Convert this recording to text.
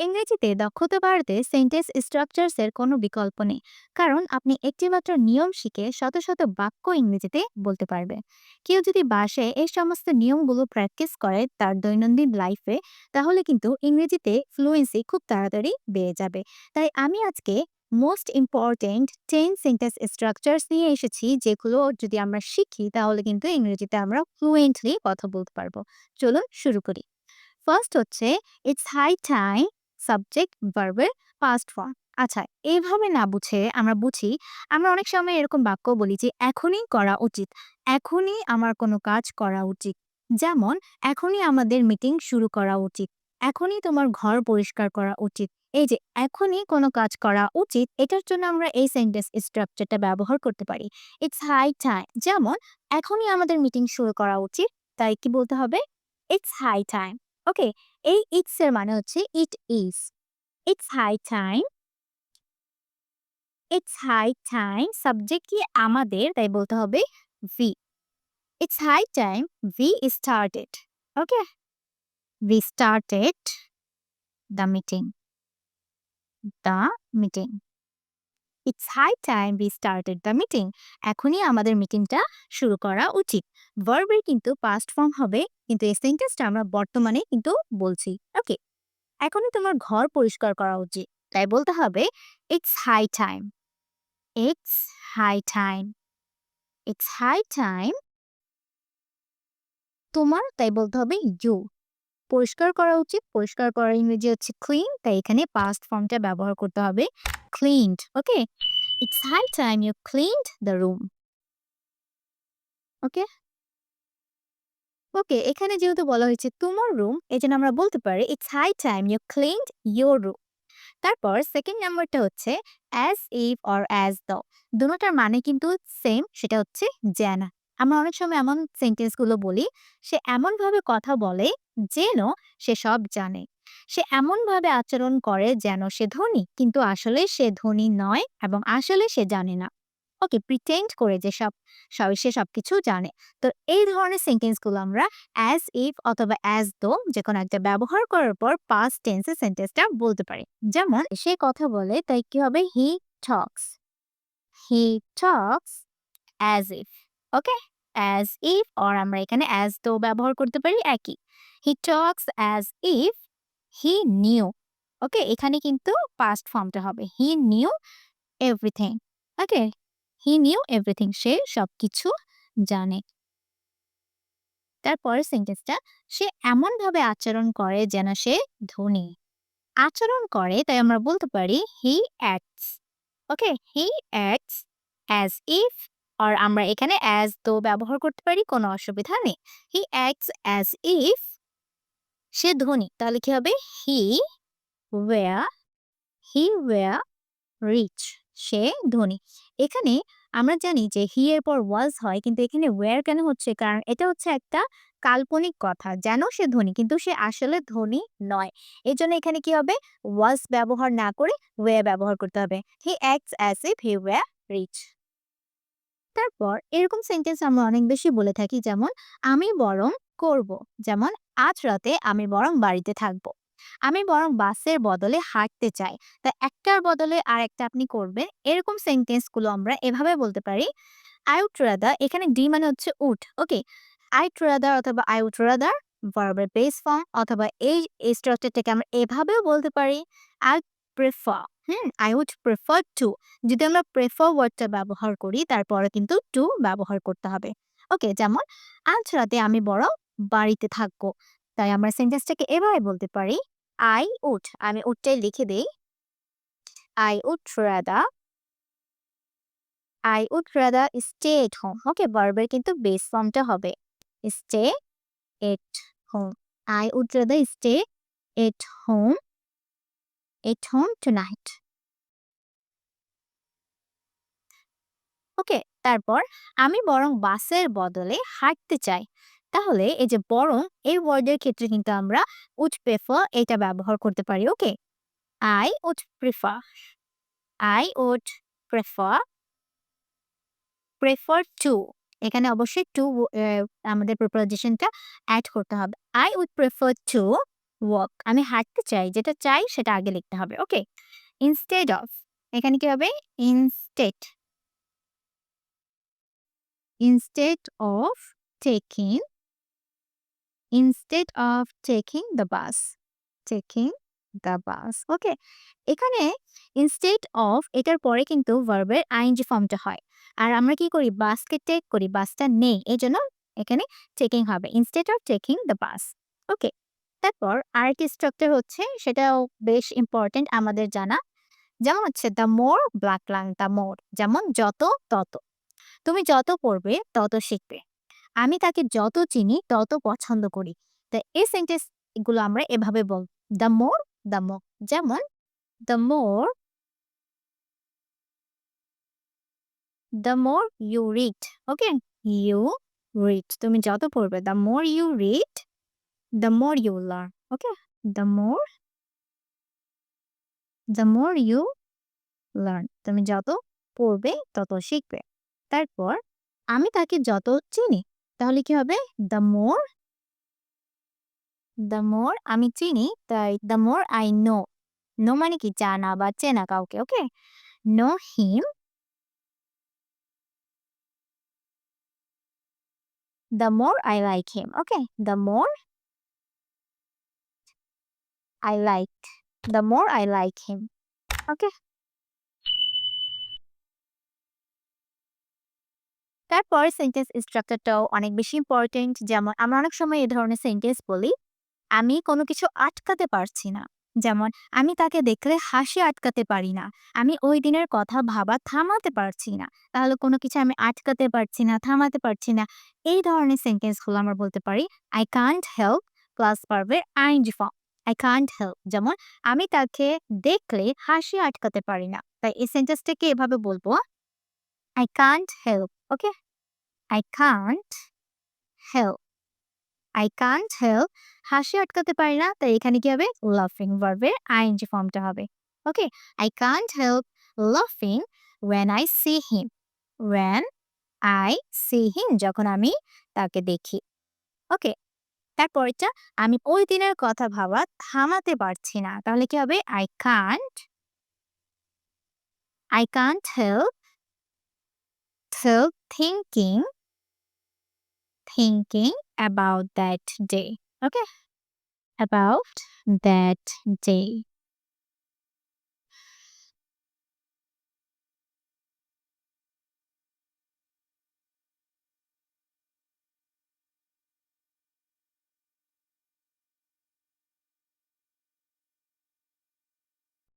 ইংরেজিতে দক্ষতা বাড়াতে সেন্টেন্স স্ট্রাকচারস এর কোনো বিকল্প নেই। কারণ আপনি একটিমাত্র নিয়ম শিখে শত শত বাক্য ইংরেজিতে বলতে পারবে। কেউ যদি বাসে এই সমস্ত নিয়মগুলো প্র্যাকটিস করে তার দৈনন্দিন লাইফে তাহলে কিন্তু ইংরেজিতে ফ্লুয়েন্সি খুব তাড়াতাড়ি বেড়ে যাবে। তাই আমি আজকে most important ten sentence structures নিয়ে এসেছি, যেগুলো যদি আমরা শিখি, তাহলে কিন্তু ইংরেজিতে আমরা ফ্লুয়েন্টলি কথা বলতে পারব। চলুন শুরু করি। ফার্স্ট হচ্ছে ইটস হাই টাইম সাবজেক্ট ভার্বের পাস্ট ফর্ম আচ্ছা এইভাবে না বুঝে আমরা বুঝি, আমরা অনেক সময় এরকম বাক্য বলি যে, এখনই করা উচিত। এখনই আমার কোনো কাজ করা উচিত। যেমন, এখনই আমাদের মিটিং শুরু করা উচিত। এখনই তোমার ঘর পরিষ্কার করা উচিত। এই যে, এখনই কোনো কাজ করা উচিত, এটার জন্য আমরা এই সেন্টেন্স স্ট্রাকচারটা ব্যবহার করতে পারি। ইটস হাই টাইম যেমন, এখনই আমাদের মিটিং শুরু করা উচিত। তাই কি বলতে হবে? ইটস হাই টাইম ওকে এই ইটস এর মানে হচ্ছে it is. It's high time. It's high time subject কি আমাদের, তাই বলতে হবে we. It's high time, we started, okay? We started the meeting the meeting. It's high time we started the meeting এখনই আমাদের মিটিংটা শুরু করা উচিত। ভার্বের কিন্তু পাস্ট ফর্ম হবে, কিন্তু এই সেন্টেন্সটা আমরা বর্তমানে কিন্তু বলছি। ওকে এখনই তোমার ঘর পরিষ্কার করা উচিত। তাই বলতে হবে it's high time it's high time it's high time তোমার, তাই বলতে হবে ইউ পরিষ্কার করা উচিত। পরিষ্কার করার ইংরেজি হচ্ছে ক্লিন তাই এখানে পাস্ট ফর্মটা ব্যবহার করতে হবে। Cleaned okay it's high time you cleaned the room okay okay এখানে যেহেতু বলা হয়েছে তোমার রুম এই জন্য আমরা বলতে পারি it's high time you cleaned your room তারপর সেকেন্ড নাম্বারটা হচ্ছে as if or as the দুটোটার মানে কিন্তু সেম সেটা হচ্ছে যেন। আমরা অনেক সময় এমন সেন্টেন্সগুলো বলি, সে এমনভাবে কথা বলে যেন সে সব জানে। সে এমনভাবে আচরণ করে যেন সে ধনী, কিন্তু আসলে সে ধনী নয় এবং আসলে সে জানে না। ওকে প্রিটেন্ড করে যে সব সব সে সবকিছু জানে। তো এই ধরনের সেন্টেন্সগুলো আমরা অ্যাজ ইফ অথবা অ্যাজ দো যে কোনো একটা ব্যবহার করার পর পাস্ট টেন্সে সেন্টেন্সটা বলতে পারি। যেমন, সে কথা বলে, তাই কি হবে? He talks he talks as if okay? As if or আমরা এখানে অ্যাজ দো ব্যবহার করতে পারি একই। He talks as if he knew okay এখানে কিন্তু পাস্ট ফর্মটা হবে। He knew everything okay he knew everything সে সবকিছু জানে। তারপরের সেন্টেন্সটা সে এমনভাবে আচরণ করে যেন সে ধনী। আচরণ করে, তাই আমরা বলতে পারি he acts okay he acts as if আর আমরা এখানে অ্যাজ তো ব্যবহার করতে পারি, কোনো অসুবিধা নেই। হি অ্যাক্টস অ্যাজ ইফ সে ধনী। তাহলে কি হবে? হি ওয়া হি ওয়া রিচ সে ধনী। এখানে আমরা জানি যে হি এর পর ওয়াজ হয়, কিন্তু এখানে ওয়ার কেন হচ্ছে? কারণ এটা হচ্ছে একটা কাল্পনিক কথা। যেন সে ধনী, কিন্তু সে আসলে ধনী নয়। এই জন্য এখানে কি হবে? ওয়াজ ব্যবহার না করে ওয়ে ব্যবহার করতে হবে। He acts as if he was rich তারপর এরকম সেন্টেন্স আমরা অনেক বেশি বলে থাকি, যেমন, আমি বরং করব। যেমন আজ রাতে আমি বরং বাড়িতে থাকব। আমি বরং বাসের বদলে হাঁটতে চাই। তা একটার বদলে আর একটা আপনি করবেন? এরকম সেন্টেন্সগুলো আমরা এভাবে বলতে পারি। আই উড রাদার, এখানে ডি মানে হচ্ছে would okay? I would rather অথবা আই উড রাদার ভার্বের বেস ফর্ম অথবা এই স্ট্রাকচারটাকে আমরা এভাবেও বলতে পারি। I prefer, hmm? I would prefer to. যদি আমরা প্রেফার ওয়ার্ডটা ব্যবহার করি, তারপরে কিন্তু টু ব্যবহার করতে হবে। ওকে, যেমন আজ রাতে আমি বরং বাড়িতে থাকব। তাই আমরা সেন্টেন্সটাকে এভাবে বলতে পারি আই উড আমি উডটাই লিখে দেই। I would rather I would rather stay at home okay ভার্বের কিন্তু বেস ফর্মটা হবে stay at home I would rather stay at home at home tonight okay, তারপর আমি বরং বাসের বদলে হাঁটতে চাই। তাহলে এই যে বরং এই ওয়ার্ডের ক্ষেত্রে কিন্তু আমরা উড প্রেফার এটা ব্যবহার করতে পারি, okay? I would prefer. I would prefer. Prefer to. এখানে অবশ্যই টু আমাদের প্রিপোজিশনটা অ্যাড করতে হবে। I would prefer to walk আমি হাঁটতে চাই, যেটা চাই সেটা আগে লিখতে হবে, ওকে? Instead of. এখানে কি হবে? Instead. instead of taking instead of taking the bus, taking the bus okay এখানে instead of, এটার পরে কিন্তু ভার্বের আইএনজি ফর্মটা হয়। আর আমরা কি করি? বাসকে টেক করি বাসটা নেই এই জন্য এখানে টেকিং হবে instead of taking the bus okay তারপর আরেকটি স্ট্রাকচার হচ্ছে, সেটাও বেশ ইম্পর্টেন্ট আমাদের জানা, যেমন হচ্ছে the more black long the more যেমন যত, তত। তুমি যত পড়বে, তত শিখবে। আমি তাকে যত চিনি, তত পছন্দ করি। তো এই সেন্টেন্স এগুলো আমরা এভাবে বল দ্য মোর দ্য মোর যেমন the more the more you read okay you read তুমি যত পড়বে the more you read the more you learn okay the more the more you learn তুমি যত পড়বে, তত শিখবে। তারপর, আমি তাকে যত চিনি তাহলে কি হবে? দ্য মোর দ্য মোর আমি চিনি, তাই the more I know know মানে কি? জানা বা চেনা কাউকে, ওকে? Know him the more I like him okay? The more I like the more I like him okay? তারপর সেন্টেন্স স্ট্রাকচারটাও অনেক বেশি ইম্পর্টেন্ট যেমন আমরা অনেক সময় এই ধরনের সেন্টেন্স বলি, আমি কোনো কিছু আটকাতে পারছি না। যেমন, আমি তাকে দেখলে হাসি আটকাতে পারি না। আমি ওই দিনের কথা ভাবা থামাতে পারছি না। তাহলে কোনো কিছু আমি আটকাতে পারছি না, থামাতে পারছি না। এই ধরনের সেন্টেন্সগুলো আমরা বলতে পারি আই কান্ট হেল্প প্লাস পারবে ING form I can't help যেমন, আমি তাকে দেখলে হাসি আটকাতে পারি না। তাই এই সেন্টেন্সটাকে এভাবে বলব I can't help okay I can't help I can't help হাসি আটকাতে পারি না, তাই এখানে কি হবে? লাফিং ভার্বের আইএনজি ফর্মটা হবে। ওকে আই কান্ট হেল্প লাফিং when I see him when I see him যখন আমি তাকে দেখি। ওকে তারপরটা আমি ওই দিনের কথা ভাবা থামাতে পারছি না। তাহলে কি হবে? I can't I can't help So thinking thinking about that day okay? About that day.